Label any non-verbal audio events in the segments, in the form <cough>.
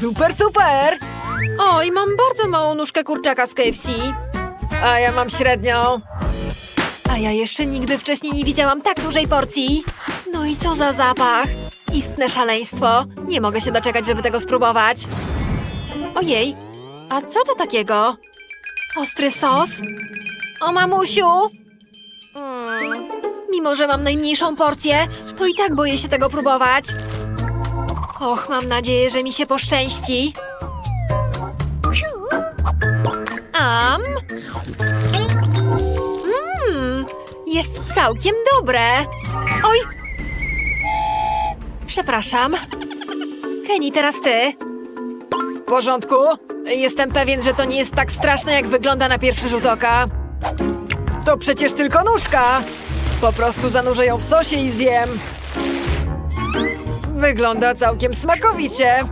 Super, super! Oj, mam bardzo małą nóżkę kurczaka z KFC. A ja mam średnią. A ja jeszcze nigdy wcześniej nie widziałam tak dużej porcji. No i co za zapach? Istne szaleństwo. Nie mogę się doczekać, żeby tego spróbować. Ojej, a co to takiego? Ostry sos? O mamusiu! Mm. Mimo, że mam najmniejszą porcję, to i tak boję się tego próbować. Och, mam nadzieję, że mi się poszczęści. Am? Mmm, jest całkiem dobre. Oj! Przepraszam. Kenny, teraz ty. W porządku? Jestem pewien, że to nie jest tak straszne, jak wygląda na pierwszy rzut oka. To przecież tylko nóżka. Po prostu zanurzę ją w sosie i zjem. Wygląda całkiem smakowicie.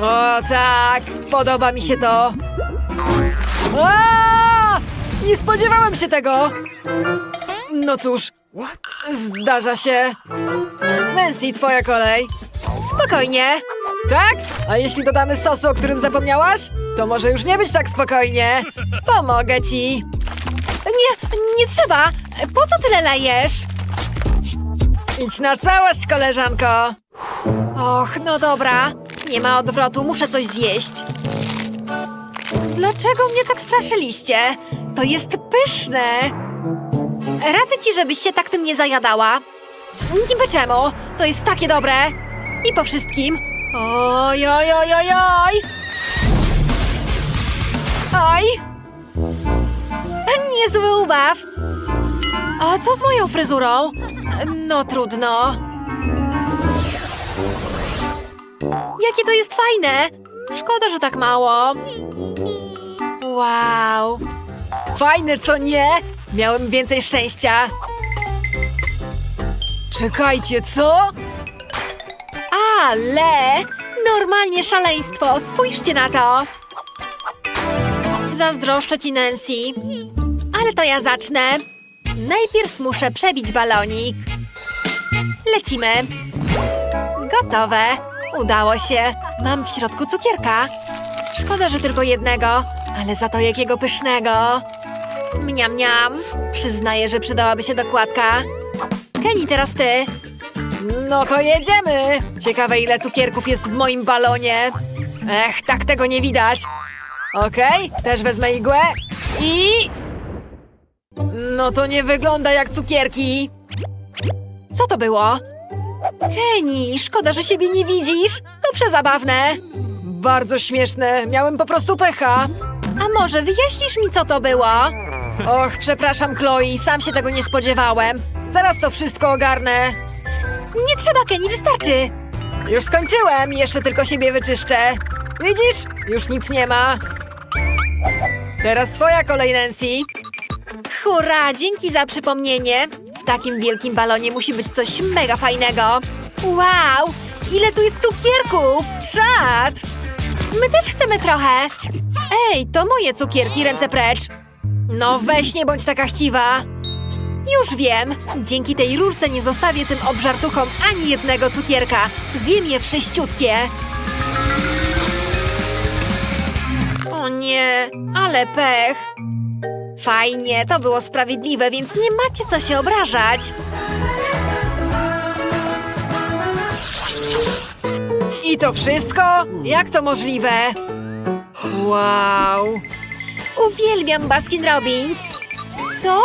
O tak, podoba mi się to. A! Nie spodziewałem się tego. No cóż, zdarza się. Nancy, twoja kolej. Spokojnie. Tak? A jeśli dodamy sosu, o którym zapomniałaś? To może już nie być tak spokojnie. Pomogę ci. Nie, nie trzeba. Po co tyle lejesz? Idź na całość, koleżanko. Och, no dobra. Nie ma odwrotu, muszę coś zjeść. Dlaczego mnie tak straszyliście? To jest pyszne. Radzę ci, żebyś się tak tym nie zajadała. Niby czemu? To jest takie dobre. I po wszystkim. Oj, oj, oj, oj, oj. Oj. Niezły ubaw. A co z moją fryzurą? No trudno. Jakie to jest fajne! Szkoda, że tak mało. Wow. Fajne, co nie? Miałem więcej szczęścia. Czekajcie, co? Ale normalnie szaleństwo. Spójrzcie na to. Zazdroszczę ci, Nancy. Ale to ja zacznę. Najpierw muszę przebić balonik. Lecimy. Gotowe. Udało się. Mam w środku cukierka. Szkoda, że tylko jednego, ale za to jakiego pysznego. Mniam, mniam. Przyznaję, że przydałaby się dokładka. Kenny, teraz ty. No to jedziemy. Ciekawe, ile cukierków jest w moim balonie. Ech, tak tego nie widać. Okej, też wezmę igłę i... No to nie wygląda jak cukierki. Co to było? Kenny, szkoda, że siebie nie widzisz. To przezabawne. Bardzo śmieszne, miałem po prostu pecha. A może wyjaśnisz mi, co to było? Och, przepraszam, Chloe, sam się tego nie spodziewałem. Zaraz to wszystko ogarnę. Nie trzeba, Kenny, wystarczy. Już skończyłem, jeszcze tylko siebie wyczyszczę. Widzisz? Już nic nie ma. Teraz twoja kolej, Nancy. Hurra, dzięki za przypomnienie. W takim wielkim balonie musi być coś mega fajnego. Wow, ile tu jest cukierków! Czad! My też chcemy trochę. Ej, to moje cukierki, ręce precz. No weź, nie bądź taka chciwa. Już wiem, dzięki tej rurce nie zostawię tym obżartuchom ani jednego cukierka. Zjem je wszyściutkie. O nie, ale pech. Fajnie, to było sprawiedliwe, więc nie macie co się obrażać. I to wszystko? Jak to możliwe? Wow. Uwielbiam Baskin Robbins. Co?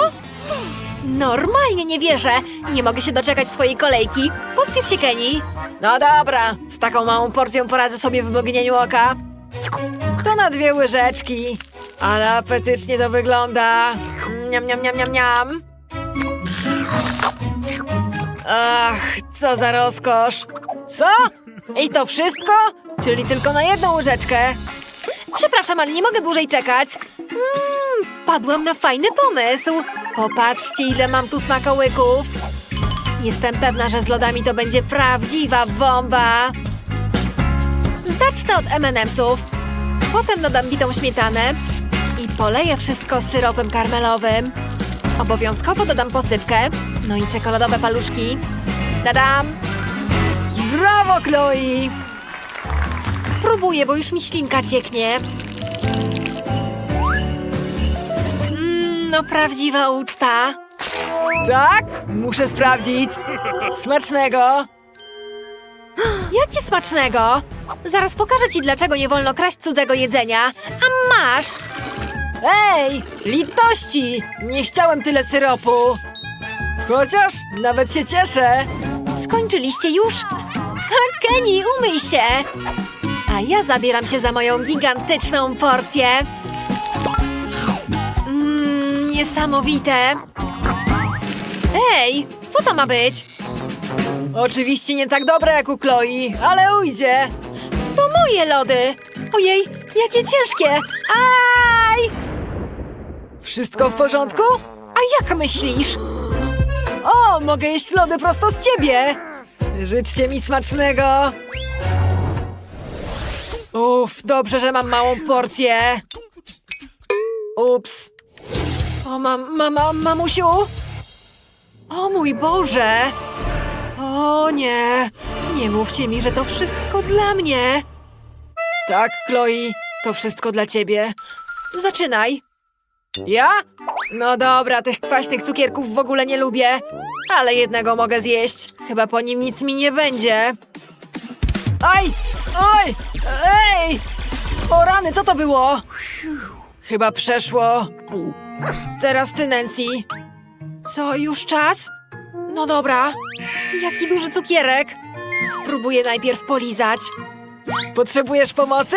Normalnie nie wierzę. Nie mogę się doczekać swojej kolejki. Pospiesz się, Kenny. No dobra, z taką małą porcją poradzę sobie w mgnieniu oka. To na dwie łyżeczki. Ale apetycznie to wygląda. Niam, niam, niam, niam, niam. Ach, co za rozkosz. Co? I to wszystko? Czyli tylko na jedną łyżeczkę. Przepraszam, ale nie mogę dłużej czekać. Mmm, wpadłam na fajny pomysł. Popatrzcie, ile mam tu smakołyków. Jestem pewna, że z lodami to będzie prawdziwa bomba. Zacznę od M&M'sów. Potem dodam bitą śmietanę i poleję wszystko syropem karmelowym. Obowiązkowo dodam posypkę, no i czekoladowe paluszki. Tadam! Brawo, Chloe! Próbuję, bo już mi ślinka cieknie. Mmm, no prawdziwa uczta. Tak? Muszę sprawdzić. Smacznego! Jakie smacznego! Zaraz pokażę ci, dlaczego nie wolno kraść cudzego jedzenia. A masz! Ej, litości! Nie chciałem tyle syropu. Chociaż nawet się cieszę. Skończyliście już? Kenny, umyj się! A ja zabieram się za moją gigantyczną porcję. Mmm, niesamowite. Ej, co to ma być? Oczywiście nie tak dobre jak u Chloe, ale ujdzie. To moje lody! Ojej, jakie ciężkie! Aj! Wszystko w porządku? A jak myślisz? O, mogę jeść lody prosto z ciebie! Życzcie mi smacznego! Uff, dobrze, że mam małą porcję. Ups. O, mam, mama, mamusiu! O mój Boże! O nie! Nie mówcie mi, że to wszystko dla mnie! Tak, Chloe, to wszystko dla ciebie. Zaczynaj! Ja? No dobra, tych kwaśnych cukierków w ogóle nie lubię, ale jednego mogę zjeść. Chyba po nim nic mi nie będzie. Aj! Oj! Ej! O rany, co to było? Chyba przeszło. Teraz ty, Nancy. Co, już czas? No dobra. Jaki duży cukierek! Spróbuję najpierw polizać. Potrzebujesz pomocy?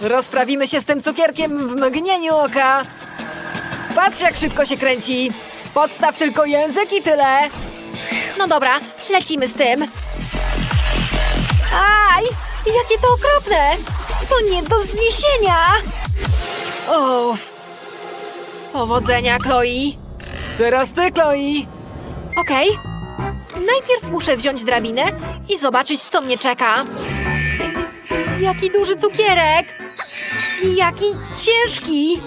Rozprawimy się z tym cukierkiem w mgnieniu oka. Patrz, jak szybko się kręci. Podstaw tylko język i tyle. No dobra, lecimy z tym. Aj! Jakie to okropne! To nie do zniesienia! Uff. Powodzenia, Chloe. Teraz ty, Chloe. Okej. Najpierw muszę wziąć drabinę i zobaczyć, co mnie czeka. Jaki duży cukierek! Jaki ciężki!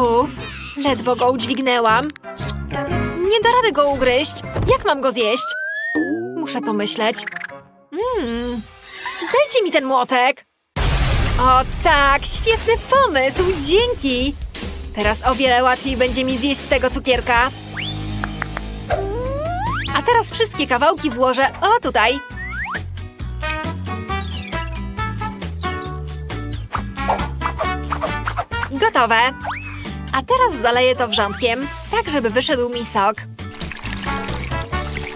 Uff, ledwo go udźwignęłam. Nie da rady go ugryźć. Jak mam go zjeść? Muszę pomyśleć. Mmm, dajcie mi ten młotek. O tak, świetny pomysł, dzięki. Teraz o wiele łatwiej będzie mi zjeść tego cukierka. A teraz wszystkie kawałki włożę o tutaj. Gotowe. A teraz zaleję to wrzątkiem, tak żeby wyszedł mi sok.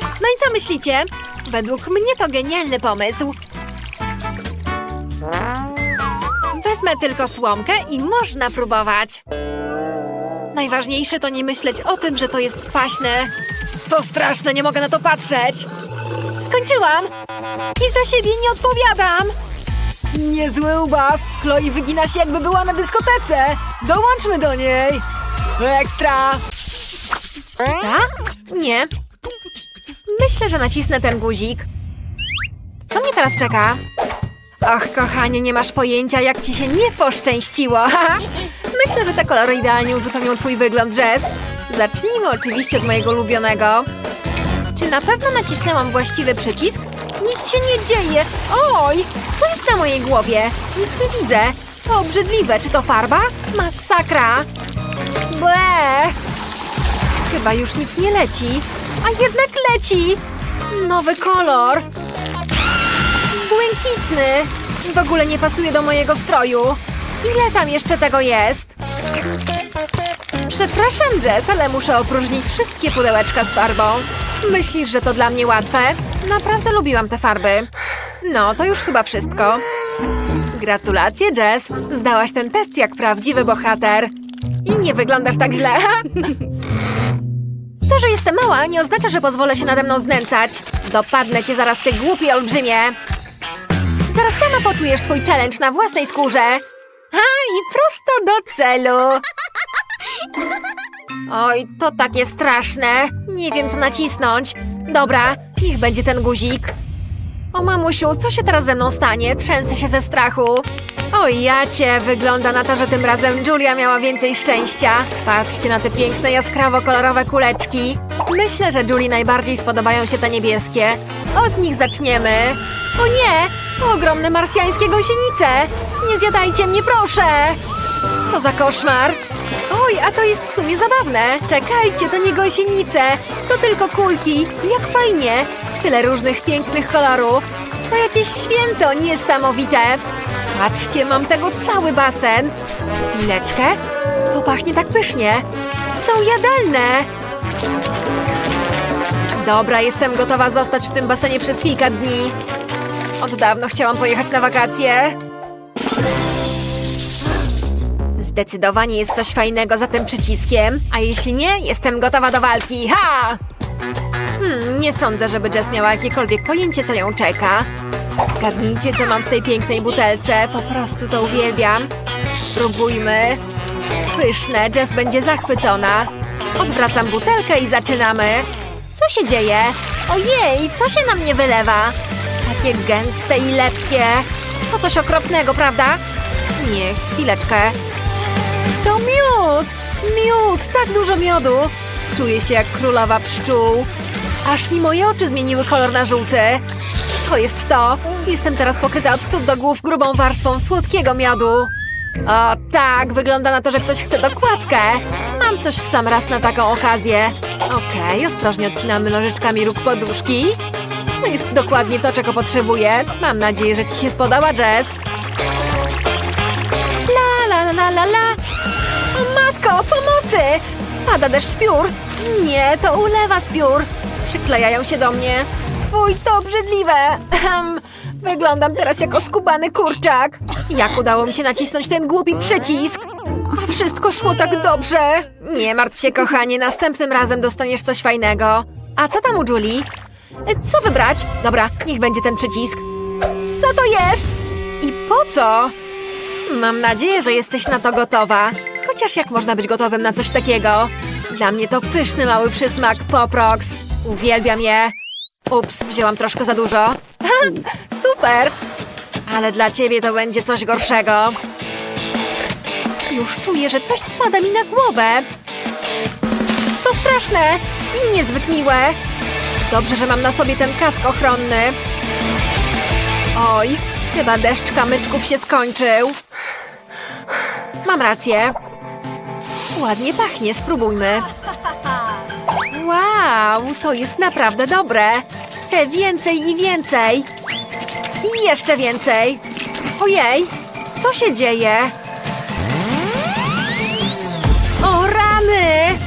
No i co myślicie? Według mnie to genialny pomysł. Wezmę tylko słomkę i można próbować. Najważniejsze to nie myśleć o tym, że to jest kwaśne. To straszne, nie mogę na to patrzeć. Skończyłam! I za siebie nie odpowiadam! Niezły ubaw. Chloe wygina się, jakby była na dyskotece. Dołączmy do niej. Ekstra. Tak? Nie. Myślę, że nacisnę ten guzik. Co mnie teraz czeka? Och, kochanie, nie masz pojęcia, jak ci się nie poszczęściło. <laughs> Myślę, że te kolory idealnie uzupełnią twój wygląd, Jess. Zacznijmy oczywiście od mojego ulubionego. Czy na pewno nacisnęłam właściwy przycisk? Nic się nie dzieje. Oj, co jest na mojej głowie? Nic nie widzę. To obrzydliwe. Czy to farba? Masakra. Ble. Chyba już nic nie leci. A jednak leci! Nowy kolor. Błękitny. W ogóle nie pasuje do mojego stroju. Ile tam jeszcze tego jest? Przepraszam, Jess, ale muszę opróżnić wszystkie pudełeczka z farbą. Myślisz, że to dla mnie łatwe? Naprawdę lubiłam te farby. No, to już chyba wszystko. Gratulacje, Jess. Zdałaś ten test jak prawdziwy bohater. I nie wyglądasz tak źle. <laughs> To, że jestem mała, nie oznacza, że pozwolę się nade mną znęcać. Dopadnę cię zaraz, ty głupi olbrzymie. Zaraz sama poczujesz swój challenge na własnej skórze. Ha, i prosto do celu. Oj, to takie straszne. Nie wiem, co nacisnąć. Dobra, niech będzie ten guzik. O mamusiu, co się teraz ze mną stanie? Trzęsę się ze strachu. O jacie, wygląda na to, że tym razem Julia miała więcej szczęścia. Patrzcie na te piękne, jaskrawo-kolorowe kuleczki. Myślę, że Julii najbardziej spodobają się te niebieskie. Od nich zaczniemy. O nie! Ogromne marsjańskie gąsienice! Nie zjadajcie mnie, proszę! Co za koszmar! Oj, a to jest w sumie zabawne. Czekajcie, to nie gąsienice. To tylko kulki. Jak fajnie. Tyle różnych pięknych kolorów. To jakieś święto niesamowite. Patrzcie, mam tego cały basen. Chwileczkę. To pachnie tak pysznie. Są jadalne. Dobra, jestem gotowa zostać w tym basenie przez kilka dni. Od dawno chciałam pojechać na wakacje. Zdecydowanie jest coś fajnego za tym przyciskiem, a jeśli nie, jestem gotowa do walki. Ha! Hmm, nie sądzę, żeby Jess miała jakiekolwiek pojęcie, co ją czeka. Zgadnijcie, co mam w tej pięknej butelce. Po prostu to uwielbiam. Spróbujmy. Pyszne, Jess będzie zachwycona. Odwracam butelkę i zaczynamy. Co się dzieje? Ojej, co się na mnie wylewa? Takie gęste i lepkie. To coś okropnego, prawda? Nie, chwileczkę. Miód! Miód! Tak dużo miodu! Czuję się jak królowa pszczół. Aż mi moje oczy zmieniły kolor na żółty. To jest to! Jestem teraz pokryta od stóp do głów grubą warstwą słodkiego miodu. O tak, wygląda na to, że ktoś chce dokładkę. Mam coś w sam raz na taką okazję. Okej, ostrożnie odcinamy nożyczkami róg poduszki. To jest dokładnie to, czego potrzebuję. Mam nadzieję, że Ci się spodoba, Jess. La la la la la. O matko, pomocy! Pada deszcz piór. Nie, to ulewa z piór. Przyklejają się do mnie. Fuj, to obrzydliwe. Wyglądam teraz jako skubany kurczak. Jak udało mi się nacisnąć ten głupi przycisk? A wszystko szło tak dobrze. Nie martw się, kochanie, następnym razem dostaniesz coś fajnego. A co tam u Julie? Co wybrać? Dobra, niech będzie ten przycisk. Co to jest? I po co? Mam nadzieję, że jesteś na to gotowa. Chociaż jak można być gotowym na coś takiego? Dla mnie to pyszny mały przysmak Poprox. Uwielbiam je. Ups, wzięłam troszkę za dużo. Super! Ale dla ciebie to będzie coś gorszego. Już czuję, że coś spada mi na głowę. To straszne i niezbyt miłe. Dobrze, że mam na sobie ten kask ochronny. Oj, chyba deszcz kamyczków się skończył. Mam rację. Ładnie pachnie, spróbujmy. Wow, to jest naprawdę dobre. Chcę więcej i więcej. I jeszcze więcej. Ojej, co się dzieje? O rany!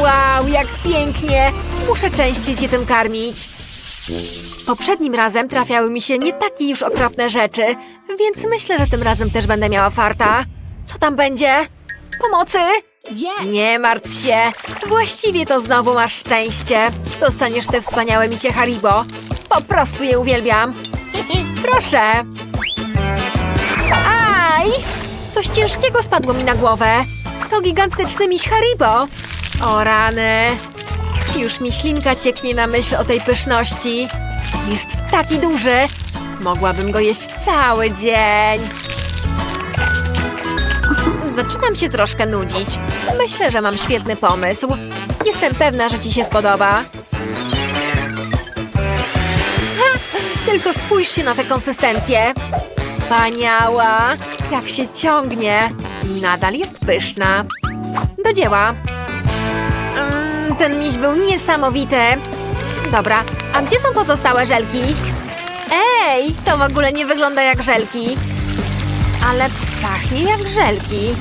Wow, jak pięknie! Muszę częściej cię tym karmić. Poprzednim razem trafiały mi się nie takie już okropne rzeczy, więc myślę, że tym razem też będę miała farta. Co tam będzie? Pomocy? Nie martw się. Właściwie to znowu masz szczęście. Dostaniesz te wspaniałe micie Haribo. Po prostu je uwielbiam. <laughs> Proszę. Aj! Coś ciężkiego spadło mi na głowę. To gigantyczny miś Haribo. O rany. Już mi ślinka cieknie na myśl o tej pyszności. Jest taki duży. Mogłabym go jeść cały dzień. Zaczynam się troszkę nudzić. Myślę, że mam świetny pomysł. Jestem pewna, że ci się spodoba. Ha! Tylko spójrzcie na tę konsystencję. Wspaniała! Jak się ciągnie. I nadal jest pyszna. Do dzieła. Mm, ten miś był niesamowity. Dobra, a gdzie są pozostałe żelki? Ej, to w ogóle nie wygląda jak żelki. Ale pachnie jak żelki.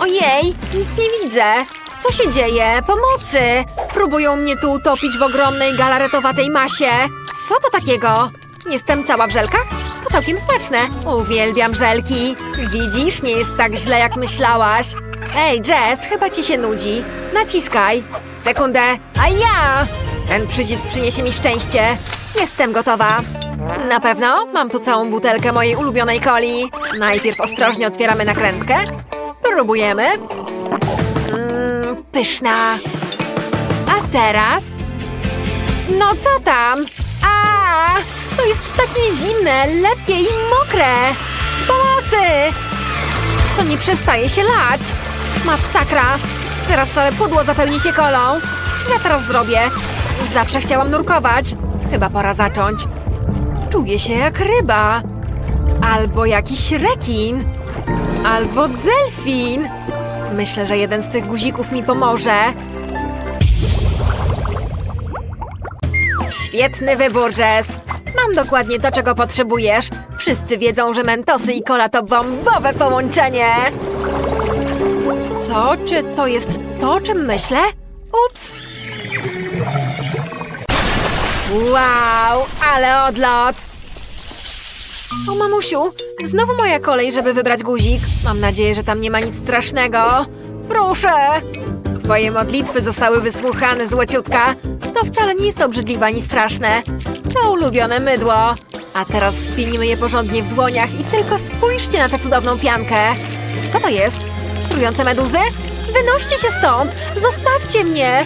Ojej, nic nie widzę. Co się dzieje? Pomocy! Próbują mnie tu utopić w ogromnej galaretowatej masie. Co to takiego? Jestem cała w żelkach? To całkiem smaczne. Uwielbiam żelki. Widzisz, nie jest tak źle jak myślałaś. Ej, Jess, chyba ci się nudzi. Naciskaj. Sekundę. A ja! Ten przycisk przyniesie mi szczęście. Jestem gotowa. Na pewno mam tu całą butelkę mojej ulubionej coli. Najpierw ostrożnie otwieramy nakrętkę. Próbujemy. Mmm, pyszna. A teraz? No co tam? A, to jest takie zimne, lepkie i mokre. Pomocy! To nie przestaje się lać! Masakra! Teraz całe pudło zapełni się kolą. Co ja teraz zrobię? Zawsze chciałam nurkować. Chyba pora zacząć. Czuję się jak ryba. Albo jakiś rekin. Albo delfin. Myślę, że jeden z tych guzików mi pomoże. Świetny wybór, Jess. Mam dokładnie to, czego potrzebujesz. Wszyscy wiedzą, że mentosy i kola to bombowe połączenie. Co? Czy to jest to, o czym myślę? Ups! Wow, ale odlot! O mamusiu, znowu moja kolej, żeby wybrać guzik. Mam nadzieję, że tam nie ma nic strasznego. Proszę! Twoje modlitwy zostały wysłuchane, złociutka. To wcale nie jest obrzydliwe ani straszne. To ulubione mydło. A teraz spinimy je porządnie w dłoniach i tylko spójrzcie na tę cudowną piankę. Co to jest? Trujące meduzy? Wynoście się stąd! Zostawcie mnie!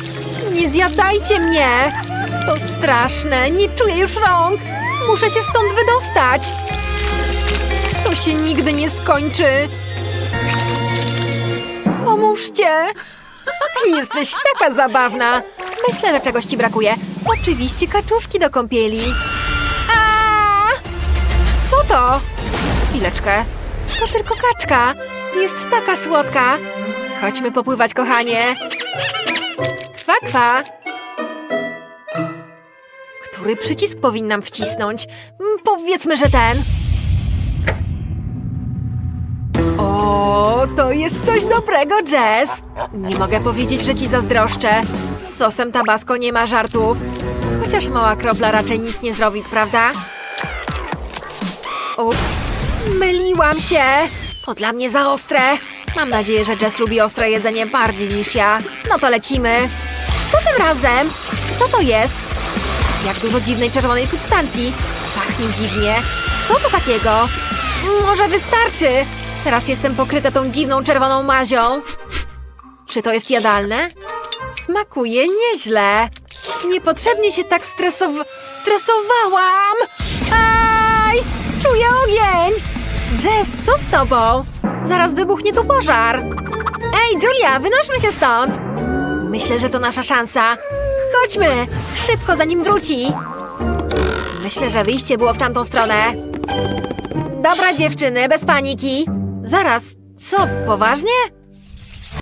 Nie zjadajcie mnie! To straszne, nie czuję już rąk! Muszę się stąd wydostać! To się nigdy nie skończy! Pomóżcie! Jesteś taka zabawna! Myślę, że czegoś ci brakuje. Oczywiście kaczuszki do kąpieli. A! Co to? Chwileczkę. To tylko kaczka. Jest taka słodka. Chodźmy popływać, kochanie. Kwa, kwa. Który przycisk powinnam wcisnąć? Mm, Powiedzmy, że ten. O, to jest coś dobrego, Jess! Nie mogę powiedzieć, że ci zazdroszczę. Z sosem tabasco nie ma żartów. Chociaż mała kropla raczej nic nie zrobi, prawda? Ups, myliłam się! To dla mnie za ostre. Mam nadzieję, że Jess lubi ostre jedzenie bardziej niż ja. No to lecimy. Co tym razem? Co to jest? Jak dużo dziwnej czerwonej substancji. Pachnie dziwnie. Co to takiego? Może wystarczy. Teraz jestem pokryta tą dziwną czerwoną mazią. Czy to jest jadalne? Smakuje nieźle. Niepotrzebnie się tak stresow... stresowałam. Aj! Czuję ogień! Jess, co z tobą? Zaraz wybuchnie tu pożar. Ej, Julia, wynośmy się stąd. Myślę, że to nasza szansa. Chodźmy! Szybko, zanim wróci! Myślę, że wyjście było w tamtą stronę. Dobra, dziewczyny, bez paniki. Zaraz, co, poważnie?